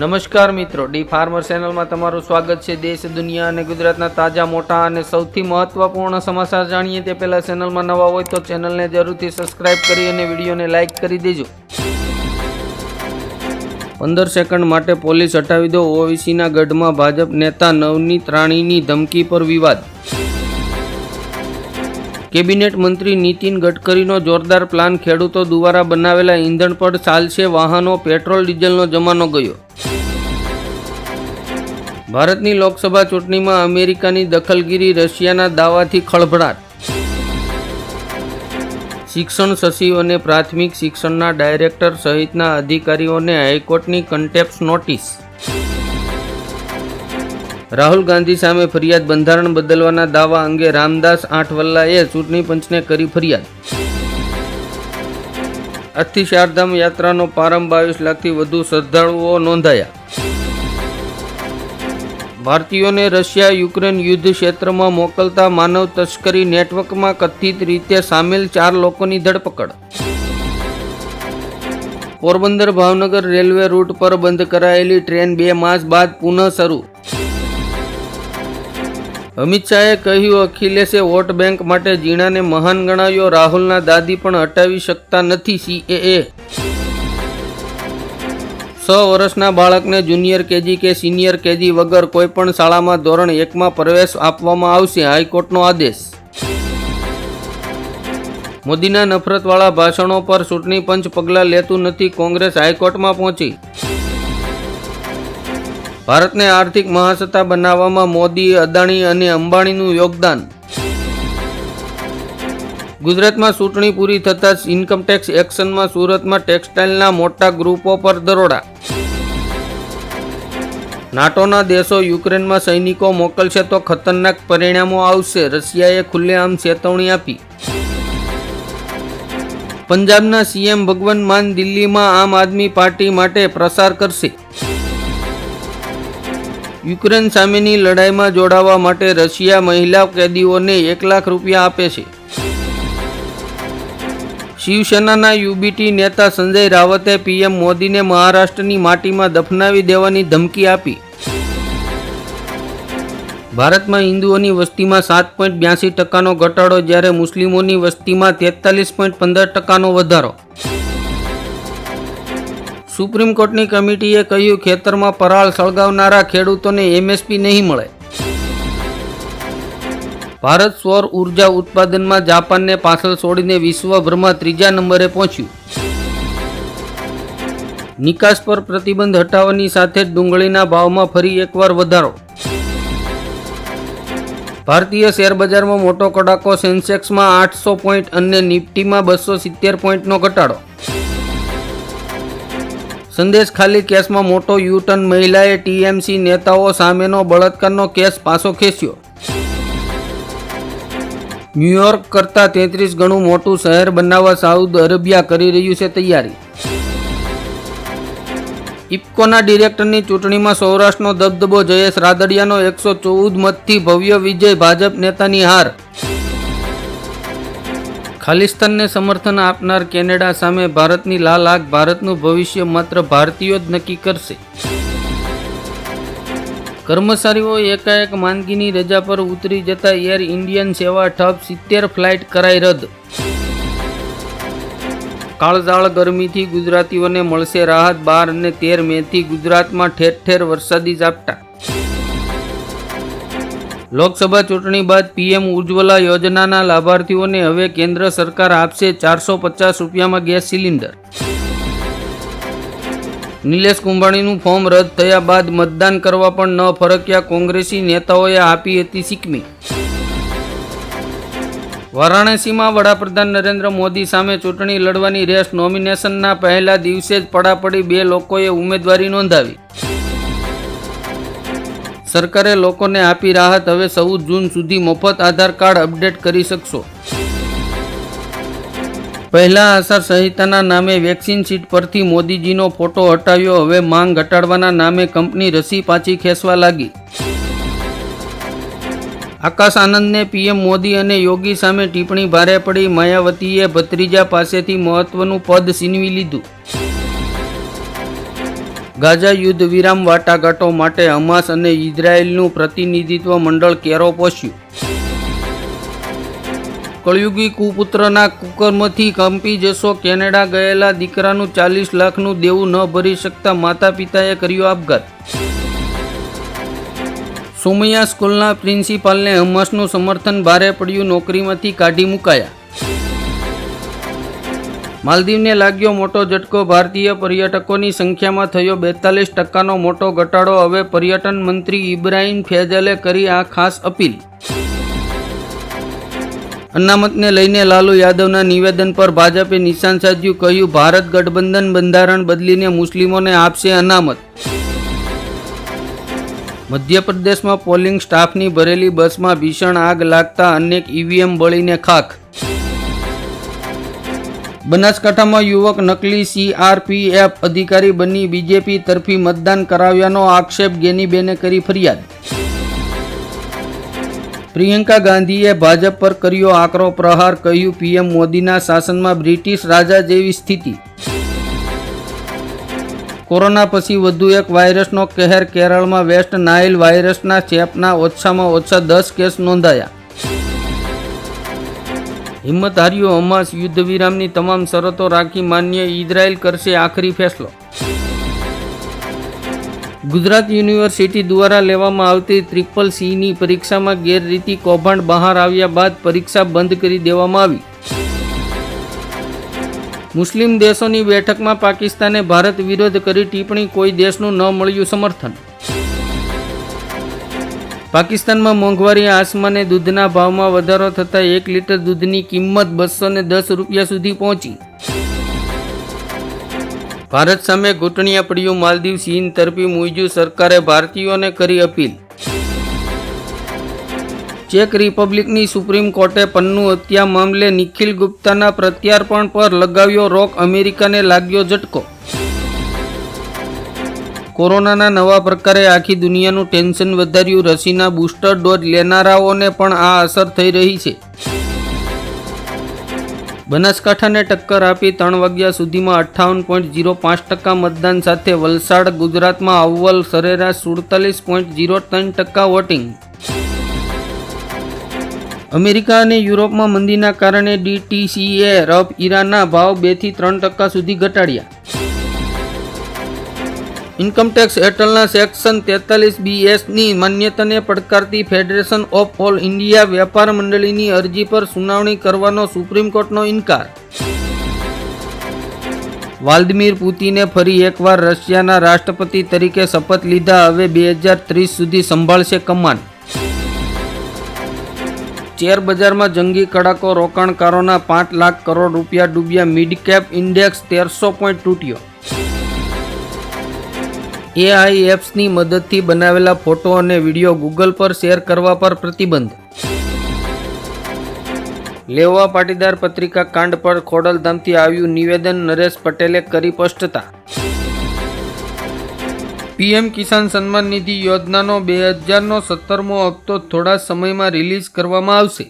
નમસ્કાર મિત્રો, D farmer ચેનલમાં તમારું સ્વાગત છે. દેશ, દુનિયા અને ગુજરાતના તાજા, મોટા અને સૌથી મહત્વપૂર્ણ સમાચાર જાણીએ તે પહેલાં ચેનલમાં નવા હોય તો ચેનલને જરૂરથી સબસ્ક્રાઇબ કરી અને વિડીયોને લાઇક કરી દેજો. પંદર સેકન્ડ માટે પોલીસ હટાવી દો. ઓવીસીના ગઢમાં ભાજપ નેતા નવનીત રાણીની ધમકી પર વિવાદ. કેબિનેટ મંત્રી નીતિન ગડકરીનો જોરદાર પ્લાન ખેડૂતો દ્વારા બનાવેલા ઈંધણ પર ચાલશે વાહનો, પેટ્રોલ, ડીઝલનો જમાનો ગયો. ભારતની લોકસભા ચૂંટણીમાં અમેરિકાની દખલગીરી રશિયાના દાવાથી ખળભળાટ. શિક્ષણ સચિવ અને પ્રાથમિક શિક્ષણના ડાયરેક્ટર સહિતના અધિકારીઓને હાઈકોર્ટની કન્ટેપ્સ નોટિસ. રાહુલ ગાંધી સામે ફરિયાદ બંધારણ બદલવાના દાવા અંગે રામદાસ આઠવલ્લાએ ચૂંટણી પંચને કરી ફરિયાદ. આજથી ચારધામ યાત્રાનો પ્રારંભ બાવીસ લાખથી વધુ શ્રદ્ધાળુઓ નોંધાયા. ભારતીયોને રશિયા યુક્રેન યુદ્ધ ક્ષેત્રમાં મોકલતા માનવ તસ્કરી નેટવર્કમાં કથિત રીતે સામેલ ચાર લોકોની ધરપકડ. પોરબંદર ભાવનગર રેલવે રૂટ પર બંધ કરાયેલી ટ્રેન બે માસ બાદ પુનઃ શરૂ. અમિત શાહે કહ્યું, અખિલેશે વોટ બેંક માટે જીણાને મહાન ગણાવ્યો રાહુલના દાદી પણ હટાવી શકતા નથી સીએએ. છ વર્ષના બાળકને જુનિયર કેજી કે સિનિયર કેજી વગર કોઈપણ શાળામાં ધોરણ એકમાં પ્રવેશ આપવામાં આવશે હાઈકોર્ટનો આદેશ. મોદીના નફરતવાળા ભાષણો પર ચૂંટણી પંચ પગલાં લેતું નથી કોંગ્રેસ હાઈકોર્ટમાં પહોંચી. ભારતને આર્થિક મહાસત્તા બનાવવામાં મોદી અદાણી અને અંબાણીનું યોગદાન ગુજરાતમાં ચૂંટણી પૂરી થતાં જ ઇન્કમટેક્સ એક્શનમાં સુરતમાં ટેક્સટાઇલના મોટા ગ્રુપો પર દરોડા. નાટોના દેશો યુક્રેનમાં સૈનિકો મોકલશે તો ખતરનાક પરિણામો આવશે. રશિયાએ ખુલ્લેઆમ ચેતવણી આપી. પંજાબના સીએમ ભગવંત માન દિલ્હીમાં આમ આદમી પાર્ટી માટે પ્રસાર કરશે. યુક્રેન સામેની લડાઈમાં જોડાવા માટે રશિયા મહિલા કેદીઓને એક લાખ રૂપિયા આપે છે. શિવસેનાના યુબીટી નેતા સંજય રાવતે પીએમ મોદીને મહારાષ્ટ્રની માટીમાં દફનાવી દેવાની ધમકી આપી. ભારતમાં હિન્દુઓની વસ્તીમાં સાત પોઈન્ટ બ્યાસી ટકાનો ઘટાડો, જ્યારે મુસ્લિમોની વસ્તીમાં તેતાલીસ પોઈન્ટ પંદર ટકાનો વધારો. સુપ્રીમ કોર્ટની કમિટીએ કહ્યું, ખેતરમાં પરાળ સળગાવનારા ખેડૂતોને એમએસપી નહીં મળે. ભારત સૌર ઊર્જા ઉત્પાદનમાં જાપાનને પાછળ છોડીને વિશ્વભરમાં ત્રીજા નંબરે પહોંચ્યું. નિકાસ પર પ્રતિબંધ હટાવવાની સાથે જ ડુંગળીના ભાવમાં ફરી એકવાર વધારો. ભારતીય શેરબજારમાં મોટો કડાકો સેન્સેક્સમાં આઠસો પોઈન્ટ અને નિફ્ટીમાં બસો સિત્તેર પોઈન્ટનો ઘટાડો. સંદેશ ખાલી કેસમાં મોટો યુટર્ન મહિલાએ ટીએમસી નેતાઓ સામેનો બળાત્કારનો કેસ પાછો ખેંચ્યો. ન્યૂયોર્ક કરતાં તેત્રીસ ગણું મોટું શહેર બનાવવા સાઉદ અરેબિયા કરી રહ્યું છે તૈયારી. ઇફકોના ડિરેક્ટરની ચૂંટણીમાં સૌરાષ્ટ્રનો દબદબો જયેશ રાદડિયાનો એકસો ચૌદ મતથી ભવ્ય વિજય ભાજપ નેતાની હાર. ખાલિસ્તાનને સમર્થન આપનાર કેનેડા સામે ભારતની લાલ આગ, ભારતનું ભવિષ્ય માત્ર ભારતીયો જ નક્કી કરશે. કર્મચારીઓ એકાએક માંદગીની રજા પર ઉતરી જતા એર ઇન્ડિયન સેવા ઠપ સિત્તેર ફ્લાઇટ કરાઈ રદ. કાળઝાળ ગરમીથી ગુજરાતીઓને મળશે રાહત બાર અને તેર મેથી ગુજરાતમાં ઠેર ઠેર વરસાદી ઝાપટા. લોકસભા ચૂંટણી બાદ પીએમ ઉજ્જવલા યોજનાના લાભાર્થીઓને હવે કેન્દ્ર સરકાર આપશે ચારસો પચાસ રૂપિયામાં ગેસ સિલિન્ડર. નિલેશ કુંભાણીનું ફોર્મ રદ થયા બાદ મતદાન કરવા પણ ન ફરક્યા કોંગ્રેસી નેતાઓએ આપી હતી સિકમી વારાણસીમાં વડાપ્રધાન નરેન્દ્ર મોદી સામે ચૂંટણી લડવાની રેસ નોમિનેશનના પહેલા દિવસે જ પડાપડી બે લોકોએ ઉમેદવારી નોંધાવી. સરકારે લોકોને આપી રાહત, હવે ચૌદ જૂન સુધી મફત આધાર કાર્ડ અપડેટ કરી શકશો. પહેલા આશા સંહિતાના નામે વેક્સિન સીટ પરથી મોદીજીનો ફોટો હટાવ્યો. હવે માંગ ઘટાડવાના નામે કંપની રસી પાછી ખેંચવા લાગી. આકાશ આનંદને પીએમ મોદી અને યોગી સામે ટિપ્પણી ભારે પડી. માયાવતીએ ભત્રીજા પાસેથી મહત્વનું પદ છીનવી લીધું. ગાઝા યુદ્ધ વિરામ વાટાઘાટો માટે હમાસ અને ઇઝરાયેલનું પ્રતિનિધિત્વ મંડળ કેરો પહોંચ્યું કળયુગી કુપુત્રના કુકર્મથી કંપી જશો. કેનેડા ગયેલા દીકરાનું ચાલીસ લાખનું દેવું ન ભરી શકતા માતા પિતાએ કર્યો આપઘાત. સોમૈયા સ્કૂલના પ્રિન્સિપાલને હમાસનું સમર્થન ભારે પડ્યું, નોકરીમાંથી કાઢી મુકાયા. માલદીવને લાગ્યો મોટો ઝટકો, ભારતીય પર્યટકોની સંખ્યામાં થયો બેતાલીસ ટકાનો મોટો ઘટાડો. હવે પર્યટન મંત્રી ઇબ્રાહિમ ફેજલે કરી આ ખાસ અપીલ. અનામતને લઈને લાલુ યાદવના નિવેદન પર ભાજપે નિશાન સાધ્યું, કહ્યું, ભારત ગઠબંધન બંધારણ બદલીને મુસ્લિમોને આપશે અનામત. મધ્યપ્રદેશમાં પોલિંગ સ્ટાફની ભરેલી બસમાં ભીષણ આગ લાગતા અનેક ઈવીએમ બળીને ખાખ. બનાસકાંઠામાં યુવક નકલી સીઆરપીએફ અધિકારી બની બીજેપી તરફી મતદાન કરાવ્યાનો આક્ષેપ ગેનીબેને કરી ફરિયાદ. પ્રિયંકા ગાંધીએ ભાજપ પર કર્યો આકરો પ્રહાર, કહ્યું, પીએમ મોદીના શાસનમાં બ્રિટિશ રાજા જેવી સ્થિતિ. કોરોના પછી વધુ એક વાયરસનો કહેર કેરળમાં વેસ્ટ નાઇલ વાયરસના ચેપના ઓછામાં ઓછા દસ કેસ નોંધાયા. હિંમત હાર્યો હમાસ યુદ્ધ વિરામની તમામ શરતો રાખી માન્ય ઇઝરાયલ કરશે આખરી ફેસલો. ગુજરાત યુનિવર્સિટી દ્વારા લેવામાં આવતી ટ્રિપલ સીની પરીક્ષામાં ગેરરીતિ કૌભાંડ બહાર આવ્યા બાદ પરીક્ષા બંધ કરી દેવામાં આવી. મુસ્લિમ દેશોની બેઠકમાં પાકિસ્તાને ભારત વિરોધ કરી ટિપ્પણી કોઈ દેશનું ન મળ્યું સમર્થન. પાકિસ્તાનમાં મોંઘવારી આસમાને દૂધના ભાવમાં વધારો થતાં એક લીટર દૂધની કિંમત બસો દસ રૂપિયા સુધી પહોંચી. ભારત સામે ઘૂંટણીયા પડ્યું માલદીવ ચીન તરફી મુઈજુ સરકારે ભારતીયોને કરી અપીલ. ચેક રિપબ્લિકની સુપ્રીમ કોર્ટે પન્નુ હત્યા મામલે નિખિલ ગુપ્તાના પ્રત્યાર્પણ પર લગાવ્યો રોક અમેરિકાને લાગ્યો ઝટકો. કોરોનાના નવા પ્રકારે આખી દુનિયાનું ટેન્શન વધાર્યું રસીના બૂસ્ટર ડોઝ લેનારાઓને પણ આ અસર થઈ રહી છે. બનાસકાંઠાને ટક્કર આપી ત્રણ વાગ્યા સુધીમાં અઠ્ઠાવન પોઈન્ટ ઝીરો પાંચ ટકા મતદાન સાથે વલસાડ ગુજરાતમાં અવ્વલ સરેરાશ સુડતાલીસ પોઈન્ટ ઝીરો ત્રણ ટકા વોટિંગ. અમેરિકા અને યુરોપમાં મંદીના કારણે ડીટીસીએ રફ ઈરાના ભાવ બેથી ત્રણ ટકા સુધી ઘટાડ્યા. ઇન્કમટેક્સ હેઠળના સેક્શન તેતાલીસ બીએસની માન્યતાને પડકારતી ફેડરેશન ઓફ ઓલ ઇન્ડિયા વેપાર મંડળીની અરજી પર સુનાવણી કરવાનો સુપ્રીમ કોર્ટનો ઇનકાર. વાલ્દમીર પુતિને ફરી એકવાર રશિયાના રાષ્ટ્રપતિ તરીકે શપથ લીધા, હવે બે હજાર ત્રીસ સુધી સંભાળશે કમાન. શેર બજારમાં જંગી કડાકો રોકાણકારોના પાંચ લાખ કરોડ રૂપિયા ડૂબ્યા, મિડકેપ ઇન્ડેક્સ તેરસો પોઈન્ટ તૂટ્યો. એઆઈએફ્સની મદદથી બનાવેલા ફોટો અને વીડિયો ગૂગલ પર શેર કરવા પર પ્રતિબંધ. લેવા પાટીદાર પત્રિકા કાંડ પર ખોડલધામથી આવ્યું નિવેદન નરેશ પટેલે કરી સ્પષ્ટતા. પીએમ કિસાન સન્માન નિધિ યોજનાનો બે હજારનો સત્તરમો હપ્તો થોડા સમયમાં રિલીઝ કરવામાં આવશે.